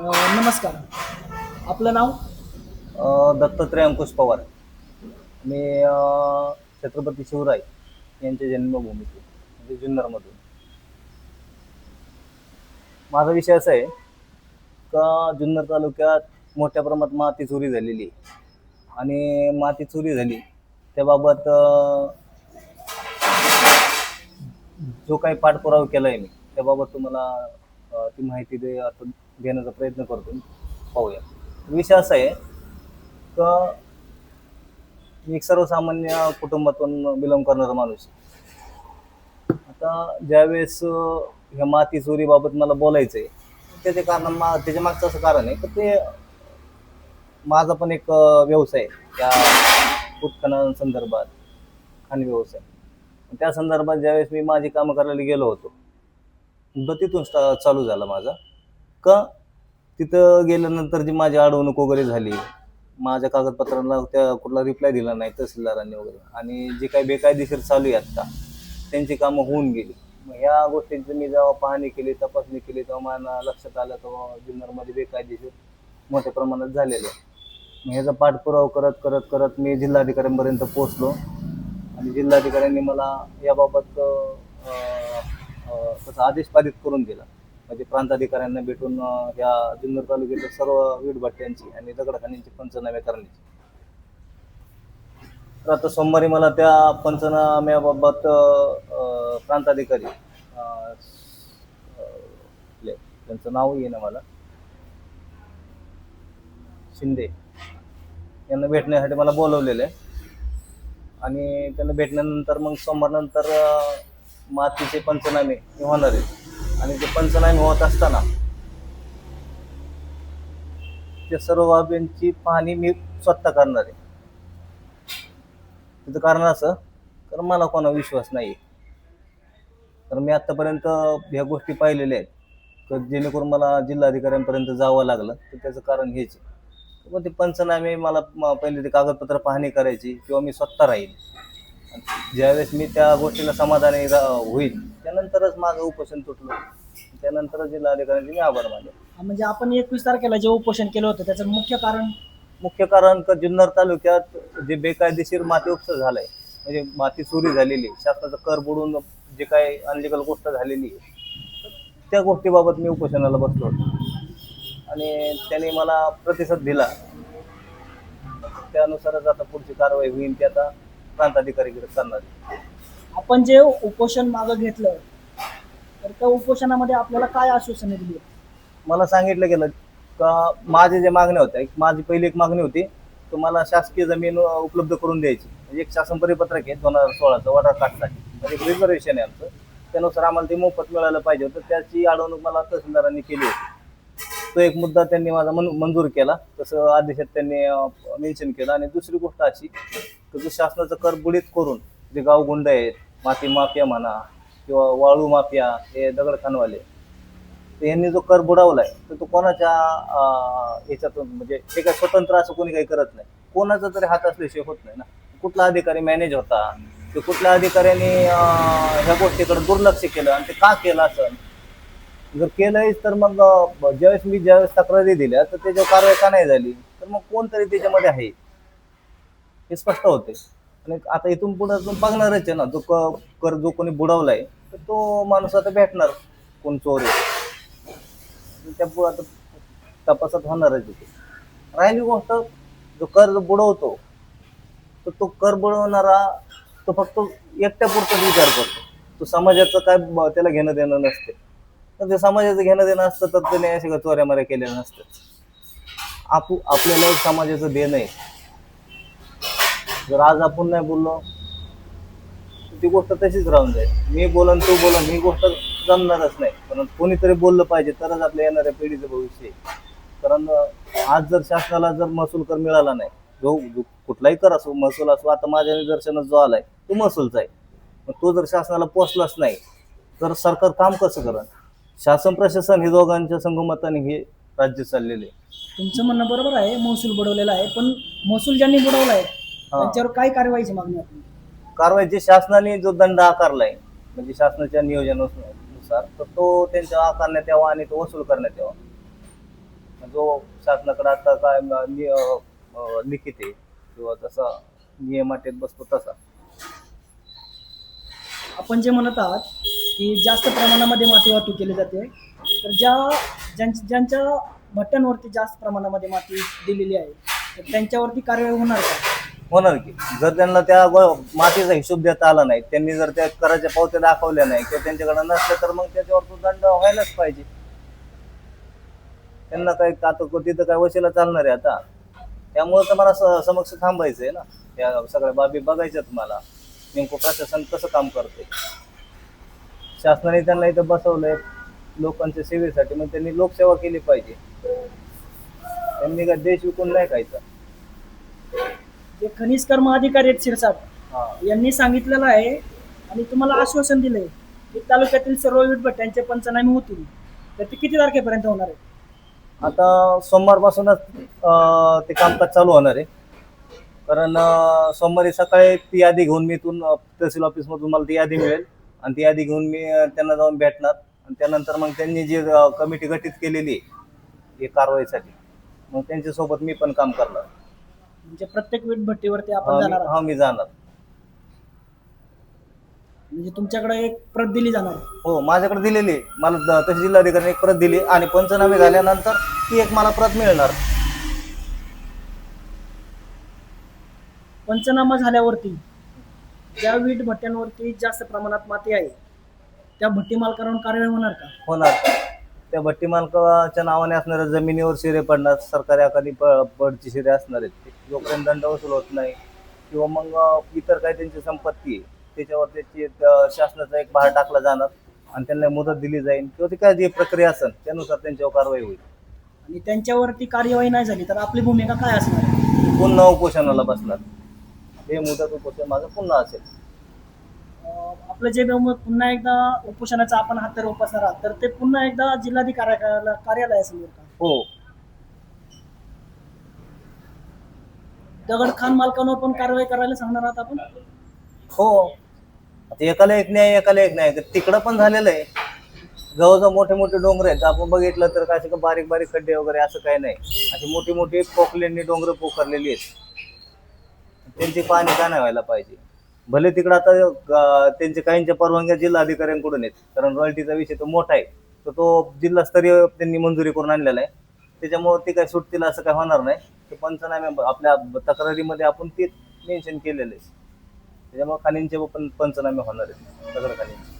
नमस्कार. आपलं नाव? अ, दत्तात्रय अंकुश पवार. मी अ, छत्रपती शिवराय यांच्या जन्मभूमीतून म्हणजे जुन्नरमधून. माझा विषय असा आहे का जुन्नर तालुक्यात मोठ्या प्रमाणात माती चोरी झालेली आहे. आणि माती चोरी झाली त्याबाबत अ, जो काही पाठपुरावा केला आहे मी त्याबाबत तुम्हाला ती माहिती दे आता देण्याचा प्रयत्न करतो. पाहूया. विषय असा आहे का मी एक सर्वसामान्य कुटुंबातून बिलॉंग करणारा माणूस आहे. आता ज्यावेळेस ह्या माती चोरीबाबत मला बोलायचं आहे त्याचे कारण मा त्याच्या मागचं असं कारण आहे तर ते माझा पण एक व्यवसाय त्या उत्खनन संदर्भात खाण व्यवसाय. त्या संदर्भात ज्यावेळेस मी माझी कामं करायला गेलो होतो तर तिथून स्टा चालू झाला माझा. का? तिथं गेल्यानंतर जी माझी अडवणूक वगैरे झाली माझ्या कागदपत्रांना त्या कुठला रिप्लाय दिला नाही तहसीलदारांनी वगैरे. आणि जे काही बेकायदेशीर चालू आहे आत्ता त्यांची कामं होऊन गेली. मग ह्या गोष्टींची मी जेव्हा पाहणी केली तपासणी केली तेव्हा मला लक्षात आलं तेव्हा जुन्नरमध्ये बेकायदेशीर मोठ्या प्रमाणात झालेलं. आहे मग ह्याचा पाठपुरावा करत करत करत मी जिल्हाधिकाऱ्यांपर्यंत पोहोचलो. आणि जिल्हाधिकाऱ्यांनी मला याबाबत तसा आदेश पारित करून दिला. म्हणजे प्रांताधिकाऱ्यांना भेटून या जुन्नर तालुक्यातील सर्व वीटभट्ट्यांची आणि दगडखान्यांची पंचनामे करण्याची. तर आता सोमवारी मला त्या पंचनाम्याबाबत प्रांताधिकारी त्यांचं नाव येईन मला. शिंदे यांना भेटण्यासाठी मला बोलवलेलं आहे. आणि त्यांना भेटल्यानंतर मग सोमवारनंतर मातीचे पंचनामे हे होणार आहेत. आणि ते पंचनामे होत असताना त्या सर्व बाबींची पाहणी मी स्वतः करणार आहे. त्याचं कारण असं तर मला कोणा विश्वास नाही तर मी आत्तापर्यंत ह्या गोष्टी पाहिलेल्या आहेत. तर जेणेकरून मला जिल्हाधिकाऱ्यांपर्यंत जावं लागलं तर त्याचं कारण हेच आहे. मग ते पंचनामे मला पहिले ते कागदपत्र पाहणी करायची किंवा मी स्वतः राहील. ज्यावेळेस मी त्या गोष्टीला समाधानी रा- होईल त्यानंतरच माझं उपोषण तुटलं. त्यानंतरच जिल्हाधिकाऱ्यांचे मी आभार मानले. म्हणजे आपण एकवीस तारखेला जे उपोषण केलं होतं त्याचं मुख्य कारण? मुख्य कारण का जुन्नर तालुक्यात जे बेकायदेशीर माती उपसा झालाय म्हणजे माती चोरी झालेली आहे, शासनाचा कर बुडून जे काही अनलिगल गोष्ट झालेली आहे तर त्या गोष्टीबाबत मी उपोषणाला बसलो होतो. आणि त्याने मला प्रतिसाद दिला. त्यानुसारच आता पुढची कारवाई होईल ती आता. प्रांताधिकारीकडे करणार. आपण जे उपोषण मागं घेतलं तर त्या उपोषणामध्ये आपल्याला काय आश्वासने दिली? मला सांगितलं गेलं का माझे जे मागण्या होत्या एक माझी पहिली एक मागणी होती तर मला शासकीय जमीन उपलब्ध करून द्यायची. म्हणजे एक शासन परिपत्रक आहे दोन हजार सोळाचं वॉटर कार्डसाठी म्हणजे एक रिझर्वेशन आहे आमचं. त्यानुसार आम्हाला ते मोफत मिळालं पाहिजे होतं. त्याची अडवणूक मला तहसीलदारांनी केली होती. तो एक मुद्दा त्यांनी माझा मंजूर केला. तसं आदेशात त्यांनी मेन्शन केलं. आणि दुसरी गोष्ट अशी की जो शासनाचं कर बुडीत करून जे गावगुंड आहेत माती माफिया म्हणा किंवा वाळू माफिया हे दगडखानवाले तर यांनी जो कर बुडावलाय तर तो कोणाच्या याच्यातून म्हणजे ते काय स्वतंत्र असं कोणी काही करत नाही. कोणाचा तरी हात असल्याशिवाय होत नाही ना. कुठला अधिकारी मॅनेज होता ते कुठल्या अधिकाऱ्याने ह्या गोष्टीकडे दुर्लक्ष केलं आणि ते का केलं असं? जर केलंय तर मग ज्यावेळेस मी ज्यावेळेस तक्रारी दिल्या तर त्याच्यावर कारवाई का नाही झाली? तर मग कोणतरी त्याच्यामध्ये आहे? हे स्पष्ट होते. आणि आता इथून पुढे बघणारच आहे ना जो क- कर जो कोणी बुडवलाय तर तो माणूस आता भेटणार कोण चोर. आहे त्या आता तपासात होणारच आहे ते. राहिली गोष्ट जो कर बुडवतो तर तो कर बुडवणारा तो फक्त एकट्यापुरताच विचार करतो. तो समाजाचं काय ब- त्याला घेणं देणं नसते. तर ते समाजाचं घेणं देणं असतं तर त्याने असे का चोऱ्या माऱ्या केल्या नसतं आपू आपल्याला एक समाजाचं देणं आहे. जर आज आपण नाही बोललो. ती गोष्ट तशीच राहून जाईल. मी बोलन तू बोलन ही गोष्ट जमणारच नाही. कारण कोणीतरी बोललं पाहिजे तरच आपल्या येणाऱ्या पिढीचं भविष्य आहे. कारण आज जर शासनाला जर महसूल कर मिळाला नाही जो कुठलाही कर असो महसूल असो आता माझ्या निदर्शनात जो आलाय तो महसूलचा आहे. मग तो जर शासनाला पोचलाच नाही तर सरकार काम कसं करण शासन प्रशासन हे दोघांच्या संगमताने हे राज्य चाललेले आहे. तुमचं म्हणणं बरोबर आहे महसूल बुडवलेला आहे पण महसूल ज्यांनी बुडवला आहे त्यांच्यावर काय कारवाईची मागणी आहे कारवाई जे शासनाने जो दंड आकारलाय म्हणजे शासनाच्या नियोजनानुसार तर तो त्यांच्या आकारण्यात यावा आणि तो वसूल करण्यात यावा. जो शासनाकडे आता काय नि- अं, लिखित आहे किंवा तसा नियम अटेत बसतो तसा. आपण जे म्हणत आहात की जास्त प्रमाणामध्ये माती वाहतूक केली जाते तर ज्या ज्यां ज्यांच्या भट्ट्यांवरती जास्त प्रमाणामध्ये माती दिलेली आहे तर त्यांच्यावरती कारवाई होणार का? होणार की? जर त्यांना त्या गो- मातीचा हिशोब देता आला नाही त्यांनी जर त्या कराच्या पावत्या दाखवल्या नाही किंवा त्यांच्याकडे नसल्या तर मग त्याच्यावर तो दंड व्हायलाच पाहिजे. त्यांना काही आता को- तिथं काय वशीला चालणार आहे आता. त्यामुळे तर मला स- समक्ष थांबायचं आहे ना. या सगळ्या बाबी बघायच्या तुम्हाला नेमकं प्रशासन कसं काम करते शासनाने त्यांना इथं बसवलंय. लोकांच्या सेवेसाठी मग त्यांनी लोकसेवा केली पाहिजे. त्यांनी काय देश विकून नाही खायचा. जे खनिज कर्म अधिकारी आहेत शिरसाट यांनी सांगितलेलं आहे आणि तुम्हाला आश्वासन दिलंय की तालुक्यातील सर्व विटभट्ट्यांचे पंचनामे होतील. तर ते किती तारखेपर्यंत होणार आहे? आता सोमवारपासूनच ते कामकाज चालू होणार आहे. कारण सोमवारी सकाळी ती यादी घेऊन मी इथून तहसील ऑफिसमधून मला ती यादी मिळेल. आणि ती यादी घेऊन मी त्यांना जाऊन भेटणार. आणि त्यानंतर मग त्यांनी जी कमिटी गठीत केलेली आहे कारवाईसाठी मग त्यांच्यासोबत मी पण काम करणार. म्हणजे प्रत्येक विटभट्टीवरती आपण हा, जाणार आहात. हा मी जाणार. म्हणजे तुमच्याकडे एक प्रत दिली जाणार हो माझ्याकडे दिलेली आहे. मला द- तहसील जिल्हाधिकाऱ्यांनी एक प्रत दिली आणि पंचनामे झाल्यानंतर ती एक मला प्रत मिळणार. पंचनामा झाल्यावरती ज्या वीट भट्ट्यांवरती जास्त प्रमाणात माती आहे त्या भट्टी मालकांवर कारवाई होणार का? होणार. त्या भट्टी मालकाच्या नावाने असणाऱ्या जमिनीवर शिरे पडणार सरकारी प- पडची शिरे असणार आहेत ते. जोपर्यंत दंड वसूल होत नाही किंवा मग इतर काही त्यांची संपत्ती आहे त्याच्यावर त्याची शासनाचा एक भार टाकला जाणार आणि त्यांना मुदत दिली जाईल किंवा ती काय जी प्रक्रिया असेल त्यानुसार त्यांच्यावर कारवाई होईल. आणि त्यांच्यावरती कार्यवाही नाही झाली तर आपली भूमिका काय असणार? पुन्हा उपोषणाला बसणार. हे मुदत उपोषण माझं पुन्हा असेल. आपलं जे पुन्हा एकदा उपोषणाचा आपण हात तर उपासणार आहात तर ते पुन्हा एकदा जिल्हाधिकारी कार्यालया- कार्यालयासमोर का? हो. दगड खान मालकांवर पण कारवाई करायला सांगणार आहात आपण? हो. आता एकाला एक न्याय एकाला एक न्याय. तिकडं पण झालेलं आहे. जवळजवळ मोठे मोठे डोंगर आहेत. आपण बघितलं तर काय असं बारीक बारीक खड्डे वगैरे असं काही नाही. अशी मोठी मोठी पोखलेंनी डोंगर पोखरलेली आहेत. त्यांची पाहणी का नाही व्हायला पाहिजे. भले तिकडं आता अं, त्यांच्या काहींच्या परवानग्या जिल्हा अधिकाऱ्यांकडून आहेत कारण रॉयल्टीचा विषय तो मोठा आहे. तर तो जिल्हास्तरीय त्यांनी मंजुरी करून आणलेला आहे. त्याच्यामुळे ते काय सुटतील असं काय होणार नाही. ते पंचनामे आपल्या तक्रारीमध्ये आपण ते मेन्शन केलेलं आहे. त्याच्यामुळे खाणींचे पण पंचनामे होणार आहेत. तक्रार खाणींचे.